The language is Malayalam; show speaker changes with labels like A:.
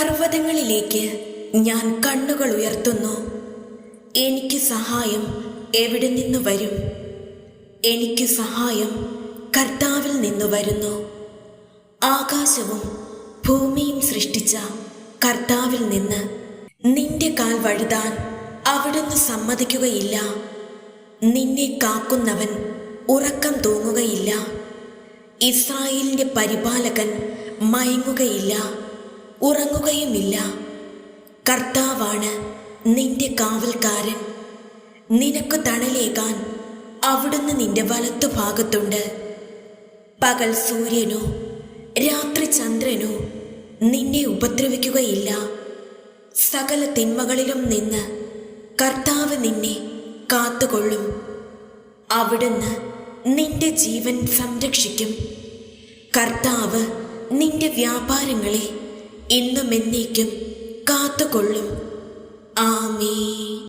A: പർവതങ്ങളിലേക്ക് ഞാൻ കണ്ണുകൾ ഉയർത്തുന്നു. എനിക്ക് സഹായം എവിടെ നിന്ന് വരും? എനിക്ക് സഹായം കർത്താവിൽ നിന്ന് വരുന്നു. ആകാശവും ഭൂമിയും സൃഷ്ടിച്ച കർത്താവിൽ നിന്ന് നിന്റെ കാൽ വഴുതാൻ അവിടുന്ന് സമ്മതിക്കുകയില്ല. നിന്നെ കാക്കുന്നവൻ ഉറക്കം തൂങ്ങുകയില്ല. ഇസ്രായേലിന്റെ പരിപാലകൻ മയങ്ങുകയില്ല. ഉറങ്ങുകയുമില്ല. കർത്താവാണ് നിന്റെ കാവൽക്കാരൻ. നിനക്ക് തണലേകാൻ അവിടുന്ന് നിന്റെ വലത്തു ഭാഗത്തുണ്ട്. പകൽ സൂര്യനോ രാത്രി ചന്ദ്രനോ നിന്നെ ഉപദ്രവിക്കുകയില്ല. സകല തിന്മകളിലും നിന്ന് കർത്താവ് നിന്നെ കാത്തുകൊള്ളും. അവിടുന്ന് നിന്റെ ജീവൻ സംരക്ഷിക്കും. കർത്താവ് നിന്റെ വ്യാപാരങ്ങളെ ഇന്നും എന്നേക്കും കാത്തുകൊള്ളും. ആമീൻ.